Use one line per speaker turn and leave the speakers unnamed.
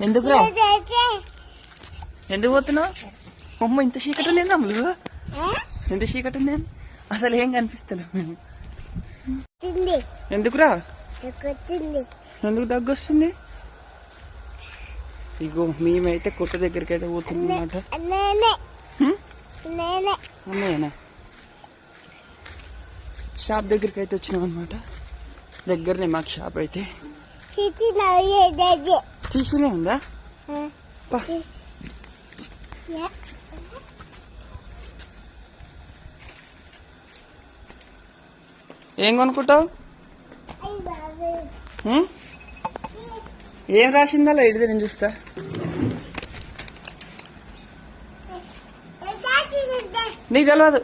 ఎందుకురా? ఎందుకు పోతున్నావు? అమ్మ ఇంత చీకటి లేదు అమ్ములు ఎంత చీకటి ఉంది అసలు ఏం మేము.
తిండి
ఎందుకురా? ఎందుకు దగ్గు వస్తుంది ఇగో మేమైతే కొట్ట దగ్గరికి అయితే పోతున్నాం అన్నమాట.
నేనే
హ్మ్?
నేనే
అన్నయ్యనా షాప్ దగ్గరికి అయితే వచ్చినాం అనమాట దగ్గరనే మాకు షాప్ అయితే. తీసినే ఉందా? ఏం కొనుక్కుంటావు? ఏం రాసిందా ఇడిది నేను చూస్తా. నీకు తెలియదు